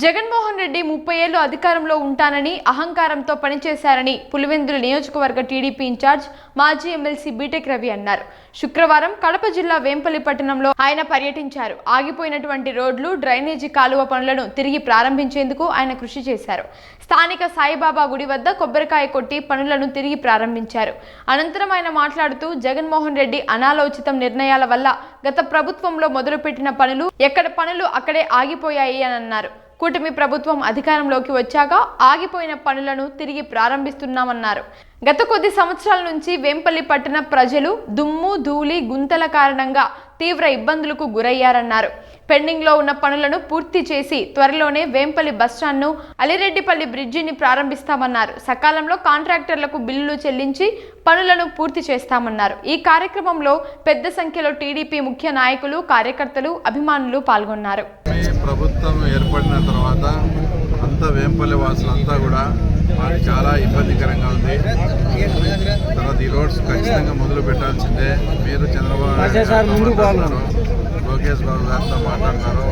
జగన్మోహన్ రెడ్డి ముప్పై ఏళ్ళు అధికారంలో ఉంటానని అహంకారంతో పనిచేశారని పులివెందుల నియోజకవర్గ టీడీపీ ఇన్ఛార్జ్ మాజీ ఎమ్మెల్సీ బీటెక్ రవి అన్నారు. శుక్రవారం కడప జిల్లా వేంపల్లి పట్టణంలో ఆయన పర్యటించారు. ఆగిపోయినటువంటి రోడ్లు డ్రైనేజీ కాలువ పనులను తిరిగి ప్రారంభించేందుకు ఆయన కృషి చేశారు. స్థానిక సాయిబాబా గుడి వద్ద కొబ్బరికాయ కొట్టి పనులను తిరిగి ప్రారంభించారు. అనంతరం ఆయన మాట్లాడుతూ జగన్మోహన్ రెడ్డి అనాలోచితం నిర్ణయాల వల్ల గత ప్రభుత్వంలో మొదలుపెట్టిన పనులు ఎక్కడ పనులు అక్కడే ఆగిపోయాయి అని అన్నారు. కూటమి ప్రభుత్వం అధికారంలోకి వచ్చాక ఆగిపోయిన పనులను తిరిగి ప్రారంభిస్తున్నామన్నారు. గత కొద్ది సంవత్సరాల నుంచి వేంపల్లి పట్టణ ప్రజలు దుమ్ము ధూళి గుంతల కారణంగా తీవ్ర ఇబ్బందులకు గురయ్యారన్నారు. పెండింగ్లో ఉన్న పనులను పూర్తి చేసి త్వరలోనే వేంపల్లి బస్టాండ్ను అలిరెడ్డిపల్లి బ్రిడ్జిని ప్రారంభిస్తామన్నారు. సకాలంలో కాంట్రాక్టర్లకు బిల్లులు చెల్లించి పనులను పూర్తి చేస్తామన్నారు. ఈ కార్యక్రమంలో పెద్ద సంఖ్యలో టీడీపీ ముఖ్య నాయకులు కార్యకర్తలు అభిమానులు పాల్గొన్నారు. ప్రభుత్వం ఏర్పడిన తర్వాత అంతా వేంపల్లి వాసులంతా కూడా మాకు చాలా ఇబ్బందికరంగా ఉంది. తర్వాత ఈ రోడ్స్ ఖచ్చితంగా మొదలు పెట్టాల్సిందే. మీరు చంద్రబాబు నాయుడు లోకేష్ బాబు గారితో మాట్లాడుతున్నారు.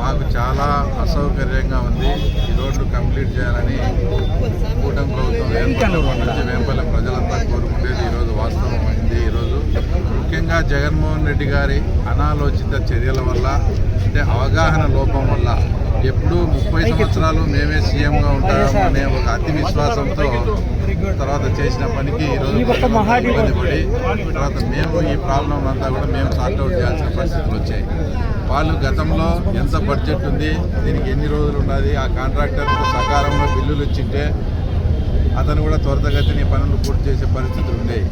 మాకు చాలా అసౌకర్యంగా ఉంది. ఈ రోడ్లు కంప్లీట్ చేయాలని కూటమి ప్రభుత్వం నుంచి వేంపల్లి ప్రజలంతా కోరుకునేది ఈరోజు వాస్తవమైంది ఈరోజు ముఖ్యంగా జగన్మోహన్ రెడ్డి గారి అనాలోచిత చర్యల వల్ల అంటే అవగాహన లోపం వల్ల ఎప్పుడూ ముప్పై సంవత్సరాలు మేమే సీఎంగా ఉంటాము అనే ఒక అతి విశ్వాసంతో తర్వాత చేసిన పనికి ఈరోజు ఇబ్బంది పడి తర్వాత మేము ఈ ప్రాబ్లం అంతా కూడా మేము సార్ట్అవుట్ చేయాల్సిన పరిస్థితులు వచ్చాయి. వాళ్ళు గతంలో ఎంత బడ్జెట్ ఉంది దీనికి ఎన్ని రోజులు ఉన్నది ఆ కాంట్రాక్టర్కు సకాలంలో బిల్లులు ఇచ్చింటే అతను కూడా త్వరితగతిని పనులు పూర్తి చేసే పరిస్థితులు ఉన్నాయి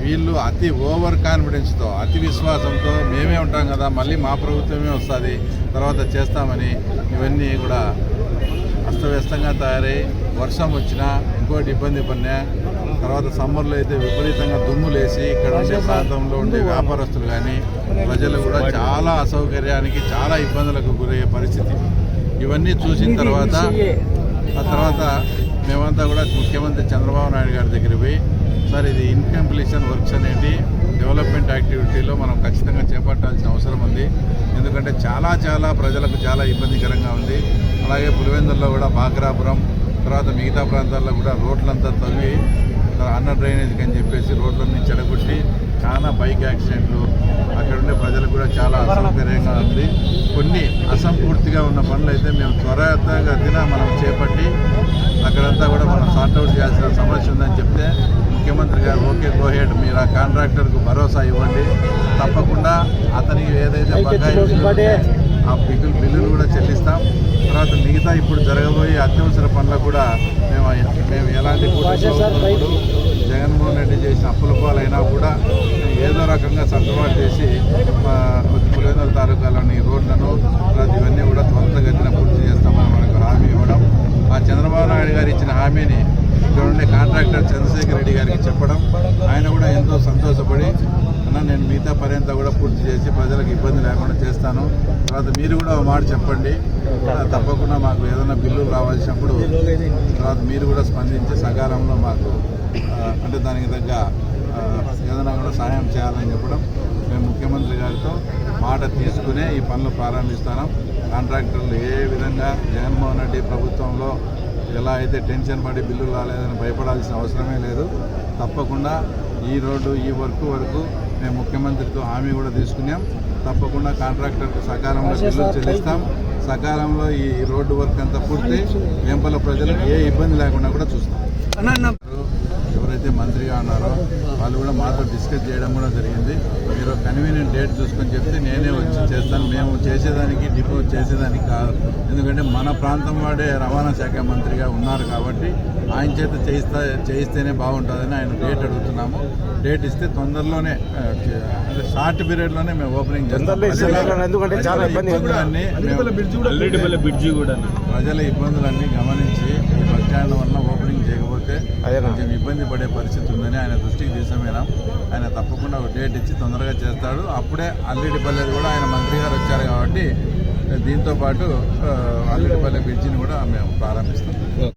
వీళ్ళు అతి ఓవర్ కాన్ఫిడెన్స్తో అతి విశ్వాసంతో మేమే ఉంటాం కదా మళ్ళీ మా ప్రభుత్వమే వస్తుంది తర్వాత చేస్తామని ఇవన్నీ కూడా అస్తవ్యస్తంగా తయారై వర్షం వచ్చినా ఇంకోటి ఇబ్బంది పడినా తర్వాత సమ్మర్లో అయితే విపరీతంగా దుమ్ములేసి ఇక్కడ ఉండే ప్రాంతంలో ఉండే వ్యాపారస్తులు కానీ ప్రజలు కూడా చాలా అసౌకర్యానికి చాలా ఇబ్బందులకు గురయ్యే పరిస్థితి. ఇవన్నీ చూసిన తర్వాత ఆ తర్వాత మేమంతా కూడా ముఖ్యమంత్రి చంద్రబాబు నాయుడు గారి దగ్గరికి పోయి సార్ ఇది ఇన్కంప్లీషన్ వర్క్స్ అనేది డెవలప్మెంట్ యాక్టివిటీలో మనం ఖచ్చితంగా చేపట్టాల్సిన అవసరం ఉంది. ఎందుకంటే చాలా చాలా ప్రజలకు చాలా ఇబ్బందికరంగా ఉంది. అలాగే పులివెందుల్లో కూడా బాగ్రాపురం తర్వాత మిగతా ప్రాంతాల్లో కూడా రోడ్లంతా తవ్వి అన్న డ్రైనేజ్కి అని చెప్పేసి రోడ్లన్నీ చెడగొట్టి చాలా బైక్ యాక్సిడెంట్లు అక్కడ ఉండే ప్రజలకు కూడా చాలా అసౌకర్యంగా ఉంది. కొన్ని అసంపూర్తిగా ఉన్న పనులు అయితే మేము త్వరగతిన మనం చేపట్టి అక్కడంతా కూడా మనం సార్ట్అవుట్ చేయాల్సిన సమస్య ఉందని చెప్తే ముఖ్యమంత్రి గారు ఓకే గోహెడ్ మీరు ఆ కాంట్రాక్టర్కు భరోసా ఇవ్వండి. తప్పకుండా అతనికి ఏదైతే బకాయి ఆ బిల్లు బిల్లులు కూడా చెల్లిస్తాం. తర్వాత మిగతా ఇప్పుడు జరగబోయే అత్యవసర పనులకు కూడా మేము మేము ఎలాంటి జగన్మోహన్ రెడ్డి చేసిన అప్పుల పాలైనా కూడా ఏదో రకంగా సర్దుబాటు చేసి పులివెందుల తాలూకాలోని రోడ్లను తర్వాత ఇవన్నీ కూడా త్వరితగతిన పూర్తి చేస్తామని మనకు హామీ ఇవ్వడం. ఆ చంద్రబాబు నాయుడు గారు ఇచ్చిన హామీని ఇక్కడ ఉండే కాంట్రాక్టర్ చంద్రశేఖర్ రెడ్డి గారికి చెప్పడం ఆయన కూడా ఎంతో సంతోషపడి అన్న నేను మిగతా పని అంతా కూడా పూర్తి చేసి ప్రజలకు ఇబ్బంది లేకుండా చేస్తాను. తర్వాత మీరు కూడా ఒక మాట చెప్పండి. తప్పకుండా మాకు ఏదైనా బిల్లులు రావాల్సినప్పుడు తర్వాత మీరు కూడా స్పందించి సకాలంలో మాకు అంటే దానికి తగ్గ ఏదైనా కూడా సహాయం చేయాలని చెప్పడం మేము ముఖ్యమంత్రి గారితో మాట తీసుకునే ఈ పనులు ప్రారంభిస్తాను కాంట్రాక్టర్లు ఏ విధంగా జగన్మోహన్ రెడ్డి ప్రభుత్వంలో ఎలా అయితే టెన్షన్ పడి బిల్లులు రాలేదని భయపడాల్సిన అవసరమే లేదు. తప్పకుండా ఈ రోడ్డు ఈ వర్క్ వరకు మేము ముఖ్యమంత్రితో హామీ కూడా తీసుకున్నాం. తప్పకుండా కాంట్రాక్టర్కు సకాలంలో బిల్లులు చెల్లిస్తాం. సకాలంలో ఈ రోడ్డు వర్క్ అంతా పూర్తి వెంపల ప్రజలకు ఏ ఇబ్బంది లేకుండా కూడా చూస్తాం. ఎవరైతే మంత్రిగా ఉన్నారో వాళ్ళు కూడా మాతో డిస్కస్ చేయడం కూడా జరిగింది. మీరు కన్వీనియంట్ డేట్ చూసుకొని చెప్తే నేనే వచ్చి చేస్తాను. మేము చేసేదానికి డిపో చేసేదానికి కాదు. ఎందుకంటే మన ప్రాంతం వాడే రవాణా శాఖ మంత్రిగా ఉన్నారు కాబట్టి ఆయన చేత చేయిస్తా చేయిస్తేనే బాగుంటుందని ఆయన డేట్ అడుగుతున్నాము. డేట్ ఇస్తే తొందరలోనే అంటే షార్ట్ పీరియడ్లోనే మేము ఓపెనింగ్ చేస్తాం. ప్రజల ఇబ్బందులన్నీ గమనించి ఈ బస్ స్టాండ్ వల్ల చేయకపోతే? కొంచెం ఇబ్బంది పడే పరిస్థితి ఉందని ఆయన దృష్టికి తీసుకుపోయినాం ఆయన తప్పకుండా ఒక డేట్ ఇచ్చి తొందరగా చేస్తాడు. అప్పుడే అల్లిడిపల్లి కూడా ఆయన మంత్రి గారు వచ్చారు కాబట్టి దీంతో పాటు ఆ, అల్లిడిపల్లి బ్రిడ్జిని కూడా మేము ప్రారంభిస్తాం.